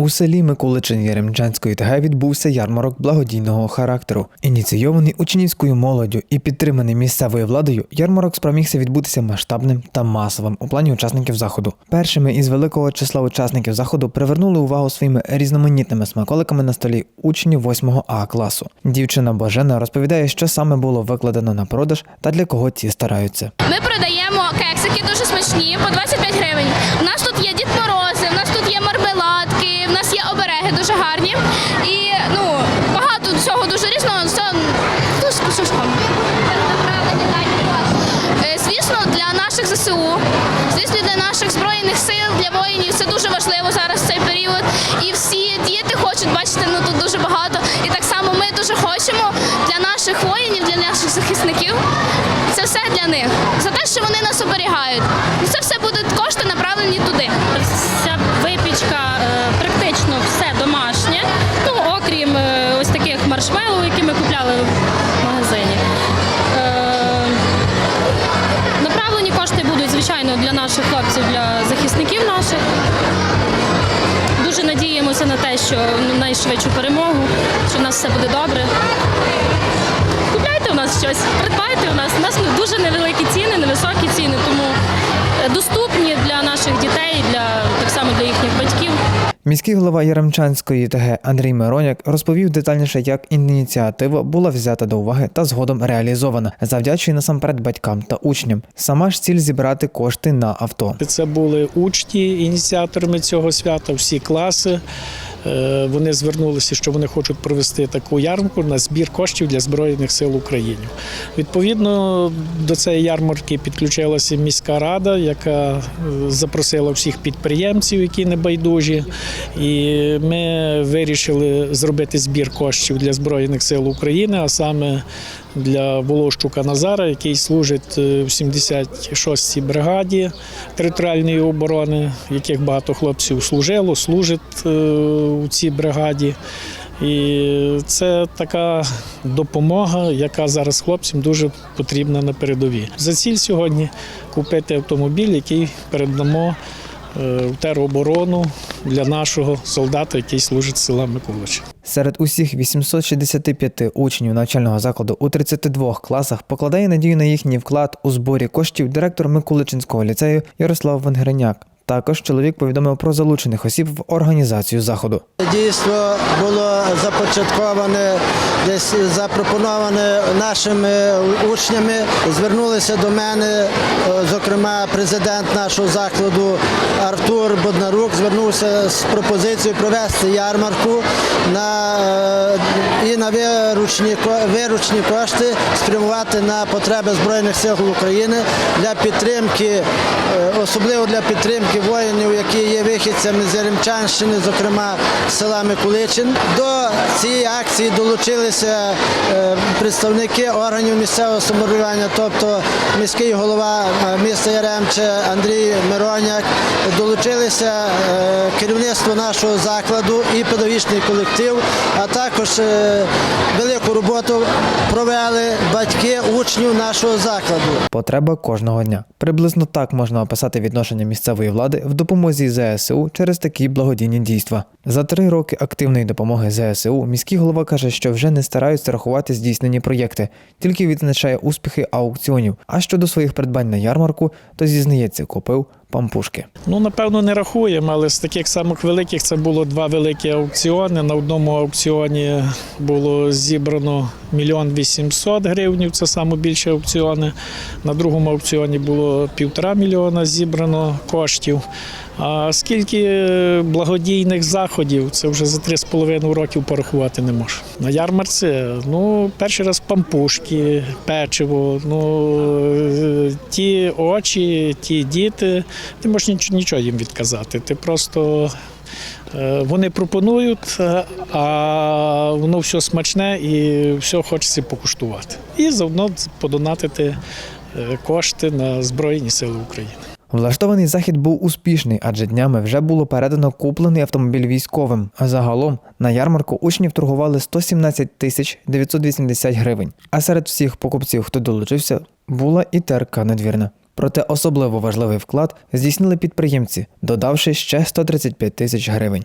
У селі Миколичин Яремчанської ТГ відбувся ярмарок благодійного характеру. Ініційований учнівською молоддю і підтриманий місцевою владою, ярмарок спромігся відбутися масштабним та масовим у плані учасників заходу. Першими із великого числа учасників заходу привернули увагу своїми різноманітними смаколиками на столі учні 8 А класу. Дівчина Божена розповідає, що саме було викладено на продаж та для кого ці стараються. Ми продаємо кексики дуже смачні по 25 гривень. У нас тут є для наших хлопців, для захисників наших. Дуже надіємося на те, що найшвидшу перемогу, що в нас все буде добре. Купляйте у нас щось, придбайте у нас. У нас дуже невеликі ціни, невисокі ціни, тому е, доступні для наших дітей, для так само для батьків. Міський голова Яремчанської ТГ Андрій Мироняк розповів детальніше, як ініціатива була взята до уваги та згодом реалізована, завдячує насамперед батькам та учням. Сама ж ціль зібрати кошти на авто. Це були учні ініціаторами цього свята, всі класи. Е, Вони звернулися, що вони хочуть провести таку ярмарку на збір коштів для Збройних сил України. Відповідно до цієї ярмарки підключилася міська рада, яка е, запросила всіх підприємців, які не байдужі. І ми вирішили зробити збір коштів для Збройних сил України, а саме для Волощука Назара, який служить е, в 76-й бригаді територіальної оборони, яких багато хлопців служило, служить у цій бригаді. І це така допомога, яка зараз хлопцям дуже потрібна на передовій. За ціль сьогодні купити автомобіль, який передамо е, в тероборону для нашого солдата, який служить села Миколичі. Серед усіх 865 учнів навчального закладу у 32 класах покладає надію на їхній вклад у зборі коштів директор Миколичинського ліцею Ярослав Венгереняк. Також чоловік повідомив про залучених осіб в організацію заходу. Дійство було започатковане, десь запропоноване нашими учнями. Звернулися до мене, е, зокрема, президент нашого закладу Артур Боднарук звернувся з пропозицією провести ярмарку на, е, і на виручні, виручні кошти спрямувати на потреби Збройних сил України для підтримки, е, особливо для підтримки воїнів, які є вихідцями з Яремчанщини, зокрема села Миколичин. До цієї акції долучилися е, представники органів місцевого самоврядування, тобто міський голова е, міста Яремче Андрій Мироняк, долучилися е, керівництво нашого закладу і педагогічний колектив, а також е, велику роботу провели батьки учнів нашого закладу. Потреба кожного дня. Приблизно так можна описати відношення місцевої влади в допомозі ЗСУ через такі благодійні дійства. За три роки активної допомоги ЗСУ міський голова каже, що вже не стараються рахувати здійснені проєкти, тільки відзначає успіхи аукціонів. А щодо своїх придбань на ярмарку, то зізнається, купив пампушки. Ну, напевно, не рахуємо, але з таких самих великих це було два великі аукціони. На одному аукціоні було зібрано мільйон вісімсот гривень, це найбільші аукціони. На другому аукціоні було півтора мільйона зібрано коштів. А скільки благодійних заходів, це вже за три з половиною років порахувати не можу. На ярмарці, ну, перший раз пампушки, печиво, ну, е, ті очі, ті діти, ти можеш нічого, їм відказати. Ти просто е, вони пропонують, е, а воно все смачне і все хочеться покуштувати. І заодно подонатити е, кошти на Збройні Сили України. Влаштований захід був успішний, адже днями вже було передано куплений автомобіль військовим. А загалом на ярмарку учнів торгували 117 тисяч 980 гривень. А серед всіх покупців, хто долучився, була і терка надвірна. Проте особливо важливий вклад здійснили підприємці, додавши ще 135 тисяч гривень.